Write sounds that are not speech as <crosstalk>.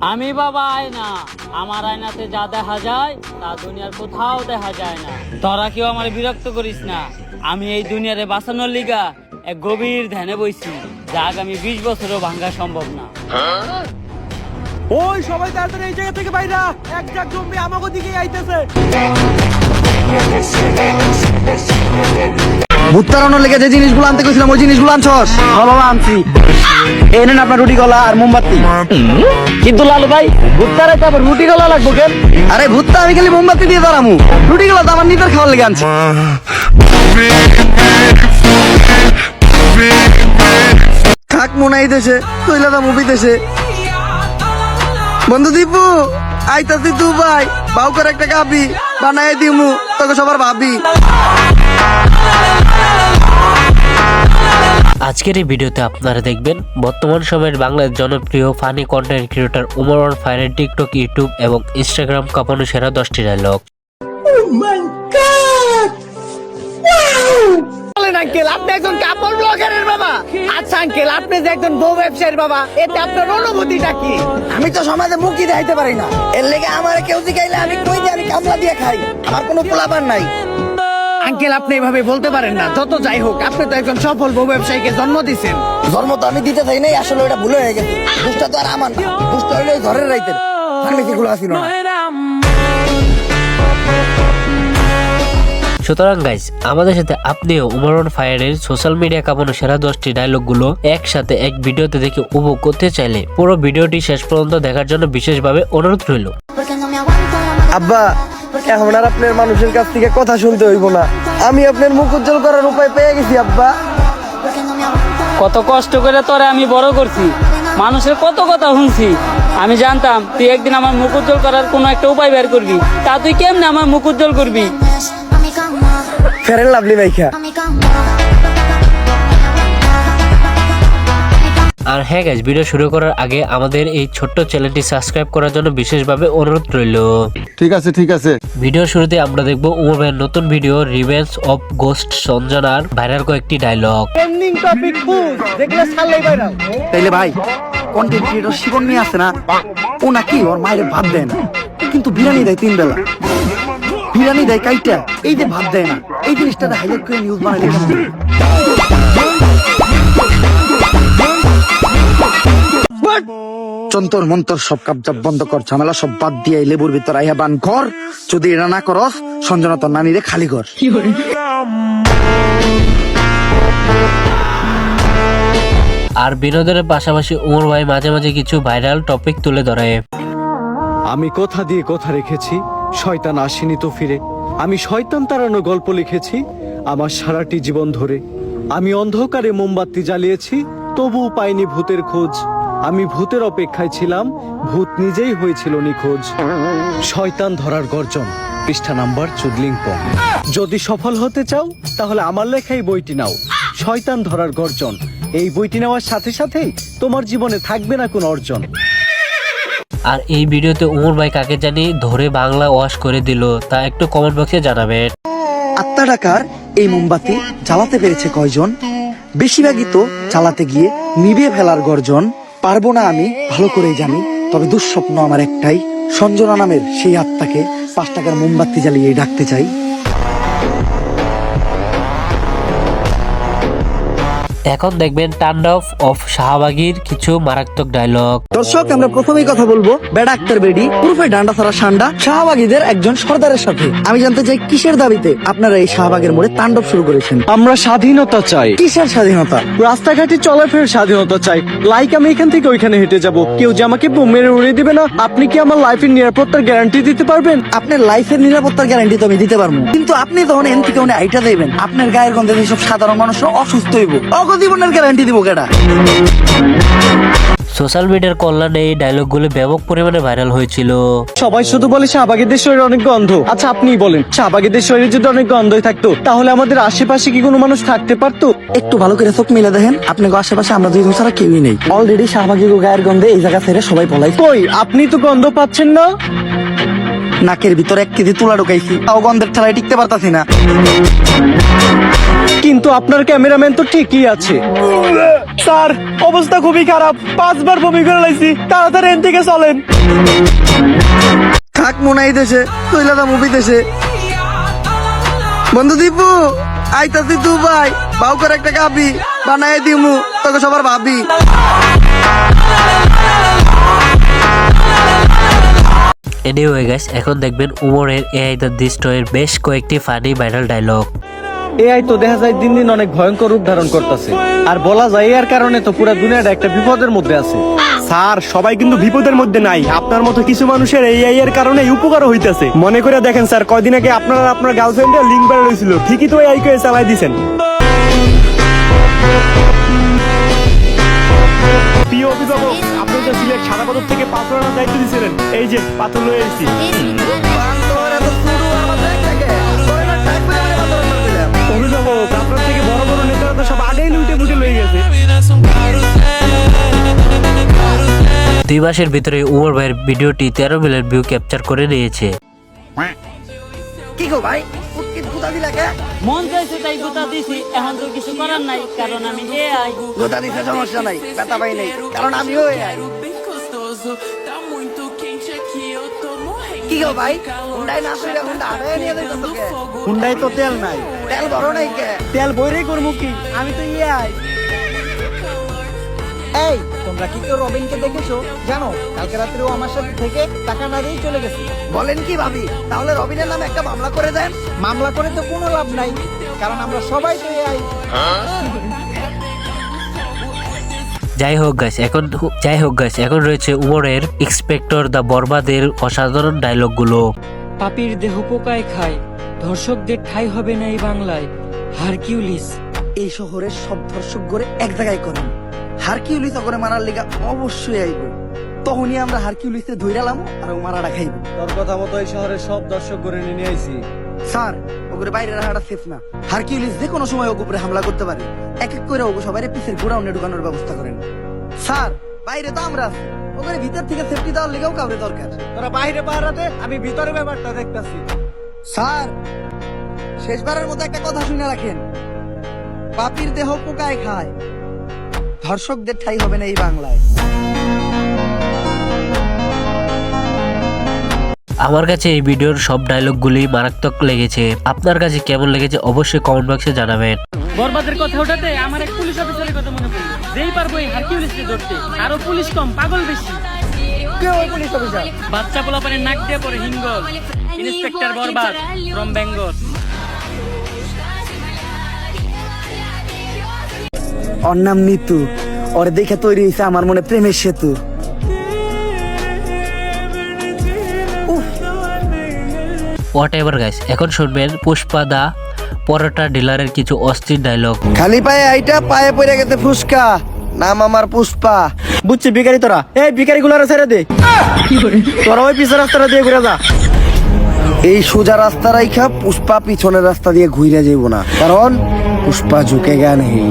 আমি বাবা আয়না। আমার আয়নাতে যা দেখা যায়, তা দুনিয়ার কোথাও দেখা যায় না। তোরা কেউ আমার বিরক্ত করিস না। আমি এই দুনিয়ারে বাঁচানোর লিগা এক গভীর ধ্যানে বইছি। যা আগামী বিশ বছরও ভাঙ্গা সম্ভব না। ওই সবাই তাড়াতাড়ি এই জায়গা থেকে বাইরা। এক জাক জম্বি আমাকে আইতেছে। ভূত তাড়ানোর লেগে যে জিনিসগুলো আনতে গেছিলাম ওই জিনিসগুলো আনছস। হ্যাঁ বাবা আনছি। এই নেন আপনার রুটি গলা আর মোমবাতি। কিন্তু লালু ভাই ভূত তাড়াইতে আবার রুটি গলা লাগবো কেন? আরে ভূতটা আমি খালি মোমবাতি দিয়ে দাঁড়ামু। রুটি গুলো তো আমার নিজের খাওয়ার লেগে আনছি। থাক মনে আইতেছে তৈলা দা মুভি দেশে। বন্ধু দীপু আইতাছি তু ভাই বাউ করে একটা কাপি বানাই দিমু তোকে সবার ভাবি। আজকের এই ভিডিওতে আপনারা দেখবেন বর্তমান সময়ের বাংলার জনপ্রিয় funny content creator Umar on ফায়ারের টিকটক ইউটিউব এবং ইনস্টাগ্রাম কাঁপানো সেরা দশটি ডায়লগ বলেন আঙ্কেল আপনি একজন কাপড় ব্লগারের বাবা। আচ্ছা আঙ্কেল আপনি যে একজন বউ ব্যবসায়ীর বাবা এতে আপনার অনুভূতিটা কি? আমি তো সমাজে মুখই দেখাইতে পারি না। এর লেগে আমার কেউ জিগাইলে আমি কই দিয়ে আমি কামলা দিয়ে খাই? আমার কোনো পোলাপান নাই। আঙ্কেল আপনি এভাবে বলতে পারেন না। যত যাই হোক আপনি তো একজন সফল বউ ব্যবসায়ীকে জন্ম দিয়েছেন জন্ম তো আমি দিতে চাই নাই আসলে ওটা ভুল হয়ে গেছে। দুষ্টা তো আর আমার না। দুষ্ট হইলে ঘরের রাইতের। ফার্মেসি গুলো আসিল না। সুতরাং গাইজ আমাদের সাথে আপনিও উমর অন ফায়ারের সোশ্যাল মিডিয়া কাঁপানো সেরা দশটি ডায়লগগুলো একসাথে এক ভিডিওতে দেখে উপভোগ করতে চাইলে পুরো ভিডিওটি শেষ পর্যন্ত দেখার জন্য বিশেষভাবে অনুরোধ রইল. আব্বা এখন আর আপনার মানুষের কাছ থেকে কথা শুনতে হইব না। আমি আপনার মুখ উজ্জ্বল করার উপায় পেয়ে গেছি আব্বা। কত কষ্ট করে তোরে আমি বড় করছি। মানুষের কত কথা শুনছি। আমি জানতাম তুই একদিন আমার মুখ উজ্জ্বল করার কোনো একটা উপায় বের করবি। তা তুই কেমনে আমার মুখ উজ্জ্বল করবি? ফেরেন লাভলি ভাইখা আর হ্যাঁ গাইজ ভিডিও শুরু করার আগে আমাদের এই ছোট্ট চ্যানেলটি সাবস্ক্রাইব করার জন্য বিশেষভাবে অনুরোধ রইল। ঠিক আছে ঠিক আছে। ভিডিও শুরুতে আমরা দেখব উমর নতুন ভিডিও রিভেন্স অফ গোস্ট সঞ্জনার ভাইরাল কয়েকটি ডায়লগ ট্রেন্ডিং টপিক ফুল দেখলে ছাড়লেই বাইরাও তাইলে ভাই কন্টেন্ট ক্রিয়েটর শিবন নিয়ে আসে না? ও নাকি ওর মায়ের ভাত দেয় না? কিন্তু বিরিয়ানি দেয় তিন বেলা। বিরিয়ানি দেয় কাইটা এই যে ভাত দেয় না। এই জিনিসটা হাইলাইট করে নিউজ বানাইলে চন্তর মন্তর সব কাপজাপ বন্ধ কর ঝামেলা সব বাদ দিয়ে লেবুর ভিতর আইয়া বান কর। যদি এটা না করস সঞ্জনা তোর নানিরে খালি কর। আর বিনোদনের পাশাপাশি উমর ভাই মাঝে মাঝে কিছু ভাইরাল টপিক তুলে ধরে। আমি কথা দিয়ে কথা রেখেছি শয়তান আসেনি তো ফিরে। আমি শয়তান তাড়ানো গল্প লিখেছি আমার সারাটি জীবন ধরে। আমি অন্ধকারে মোমবাতি জ্বালিয়েছি তবুও পাইনি ভূতের খোঁজ। আমি ভূতের অপেক্ষায় ছিলাম ভূত নিজেই হয়েছিল নিখোঁজ। শয়তান ধরার গর্জন পৃষ্ঠা নাম্বার চুদলিংপং। যদি সফল হতে চাও তাহলে আমার লেখাই বইটি নাও। শয়তান ধরার গর্জন এই বইটি নেওয়ার সাথে সাথেই তোমার জীবনে থাকবে না কোনো অর্জন। আর এই ভিডিওতে উমর ভাই কাকে জানি ধরে বাংলা ওয়াশ করে দিল তা একটু কমেন্ট বক্সে জানাবেন। আত্মা টাকার এই মোমবাতি জ্বালাতে পেরেছে কয়জন? বেশিরভাগই তো চালাতে গিয়ে নিভে ফেলার গর্জন। পারব না আমি, ভালো করেই জানি, তবে দুঃস্বপ্ন আমার একটাই, সঞ্জনা নামের সেই আত্মাকে পাঁচ টাকার মোমবাতি জ্বালিয়ে ডাকতে চাই। এখন দেখবেন টান্ড অফ অফ শাহবাগীর কিছু মারাত্মক ডায়লগ দর্শক আমরা প্রথমেই কথা বলব বেডা আক্তার বেডি উরফে ডান্ডা সারা সান্ডা শাহবাগীদের একজন সর্দারের সাথে। আমি জানতে চাই কিসের দাবিতে আপনারা এই শাহবাগের মোড়ে তাণ্ডব শুরু করেছেন? আমরা স্বাধীনতা চাই। কিসের স্বাধীনতা? রাস্তাঘাটে চলাফেরার স্বাধীনতা চাই। লাইক আমি এখান থেকে ওইখানে হেঁটে যাব। কেউ যে আমাকে বোম মেরে উড়িয়ে দিবে না। আপনি কি আমার লাইফের নিরাপত্তার গ্যারান্টি দিতে পারবেন? আপনার লাইফের নিরাপত্তার গ্যারান্টি তো আমি দিতে পারব। কিন্তু আপনি তখন এন থেকে উনি আইটা দেবেন। আপনার গায়ের গন্ধে সব সাধারণ মানুষ অসুস্থ হইব। অগজীবনের গ্যারান্টি দিব কেডা সোশ্যাল মিডিয়ার কল্যাণে এই ডায়লগগুলো ব্যাপক পরিমাণে ভাইরাল হয়েছিল। সবাই শুধু বলে শাহবাগেদের শরীরে অনেক গন্ধ। আচ্ছা আপনিই বলেন শাহবাগেদের শরীরে যদি অনেক গন্ধই থাকতো তাহলে আমাদের আশেপাশে কি কোনো মানুষ থাকতে পারতো? একটু ভালো করে চোখ মিলে দেখেন আপনাকে আশেপাশে আমরা দুইজন ছাড়া কেউই নেই। অলরেডি শাহবাগী গায়ের গন্ধে এই জায়গা ছেড়ে সবাই পলাই কই আপনি তো গন্ধ পাচ্ছেন না? নাকের ভিতরে এক কেজি তুলা ঢুকাইছি। তাও গন্ধের ঠেলায় টিকতে পারতাছি না। কিন্তু আপনার ক্যামেরাম্যান তো ঠিকই আছে। স্যার অবস্থা খুবই খারাপ। পাঁচবার বমি করে লাইছি। তাড়াতাড়ি এন থেকে চলেন। থাক মনে এই দেশে তৈলাদা মুভি দেশে। বন্ধু দীপু আইতাছি তু ভাই বাউ করে একটা কাপি বানাই দিমু তোকে সবার ভাবি। এনিওয়ে গাইস এখন দেখবেন উমরের এআই দ্য ডিস্ট্রয়ের বেশ কয়েকটি ফানি ভাইরাল ডায়লগ এআই তো দেখা যায় দিন দিন অনেক ভয়ঙ্কর রূপ ধারণ করতেছে। আর বলা যায় এর কারণে তো পুরো দুনিয়াটা একটা বিপদের মধ্যে আছে। স্যার সবাই কিন্তু বিপদের মধ্যে নাই। আপনার মতো কিছু মানুষের এই এই এর কারণে উপকার হইতেছে। মনে করে দেখেন স্যার কয়দিন আগে আপনার আর আপনার গার্লফ্রেন্ডের লিঙ্ক বের হয়েছিল। ঠিকই তো এই করে চালাই দিছেন। প্রিয় অভিভাবক সিলেট সাদা পাথর থেকে পাথর আনার দায়িত্ব দিয়েছিলেন। এই যে পাথর লয়ে এসেছি। অভিভাবক আপনার থেকে বড় বড় নেতারা তো সব আগেই লুটে ফুটে লয়ে গেছে। দুই মাসের ভিতরে উমর ভাইয়ের ভিডিওটি তেরো মিলিয়ন ভিউ ক্যাপচার করে নিয়েছে কি গো ভাই? উৎকিত দিলা কে? মন চাইছে তাই গোটা দিছি এখন তো কিছু করার নাই কারণ আমি দিতে সমস্যা নাই ব্যথা পাই নাই কারণ আমিও এই কি গো ভাই হুন্ডাই না শুইলে হুন্ডা আড়াই নিয়ে যাইতো তোকে হুন্ডাই তো তেল নাই। তেল বড় নাই কে? তেল বইরেই করব কি? আমি তো ইয়ে এই তোমরা কি কেউ রবিনকে দেখেছ? জানো কালকে রাত্রে ও আমার সাথে থেকে টাকা না দিয়ে চলে গেছে। বলেন কি ভাবি? তাহলে রবিনের নামে একটা মামলা করে দেন। মামলা করে তো কোনো লাভ নাই কারণ আমরা সবাই তো আই। <laughs> যাই হোক গাইস এখন যাই হোক গাইস এখন রয়েছে উমরের ইন্সপেক্টর দ্য বরবাদের অসাধারণ ডায়লগগুলো পাপির দেহ পোকায় খায় ধর্ষকদের ঠাই হবে না এই বাংলায়। হারকিউলিস। এই শহরের সব ধর্ষক করে এক জায়গায় করেন। হারকিউলিস করে মারার লিগা অবশ্যই আইব। তখনই আমরা হারকিউলিসে ধইরালাম আর মারাটা খাইব। তোর কথা মতো এই শহরের সব দর্শক করে নিয়ে আইছি। স্যার ওগুলো বাইরে রাখাটা সেফ না। হারকিউলিস যে কোনো সময় ওগুলো উপরে হামলা করতে পারে। এক এক করে ওগো সবাই পিসের গোডাউনে ঢুকানোর ব্যবস্থা করেন। স্যার বাইরে তো আমরা আছি। ওখানে ভিতর থেকে সেফটি দেওয়ার লেগেও কাউরে দরকার। তোরা বাইরে পাহারাতে আমি ভিতরে ব্যাপারটা দেখতাছি। স্যার শেষবারের মতো একটা কথা শুনে রাখেন। পাপির দেহ পোকায় খায়। ধর্ষকদের ঠাই হবে না এই বাংলায়। আমার কাছে এই ভিডিওর সব ডায়লগগুলি মারাত্মক লেগেছে। আপনার কাছে কেমন লেগেছে অবশ্যই কমেন্ট বক্সে জানাবেন। বরবাদের কথা ওঠাতে আমার এক পুলিশ অফিসারের কথা মনে পড়ল। যেই পারব এই হারকিউলিসকে ধরতে আরও পুলিশ কম পাগল বেশি। কে ওই পুলিশ অফিসার বাচ্চা পোলাপানের নাক দিয়ে পরে হিঙ্গল। ইন্সপেক্টর বরবাদ ফ্রম বেঙ্গল ওর নাম নিতু। ওর দেখে তৈরি হয়েছে আমার মনে প্রেমের সেতু। হোয়াট এভার গাইস এখন শুনবেন পুষ্পা দা পরোটা ডিলারের কিছু অস্থির ডায়লগ খালি পায়ে আইটা পায়ে পড়ে গেছে ফুসকা। নাম আমার পুষ্পা। বুঝছি ভিখারি তোরা। এই ভিখারি গুলার ছেড়ে দে। তোরা ওই পিছের রাস্তাটা দিয়ে ঘুরে যা। এই সোজা রাস্তা রাইখা পুষ্পা পিছনের রাস্তা দিয়ে ঘুরে যাইব না। কারণ পুষ্পা ঝুঁকে গা নেই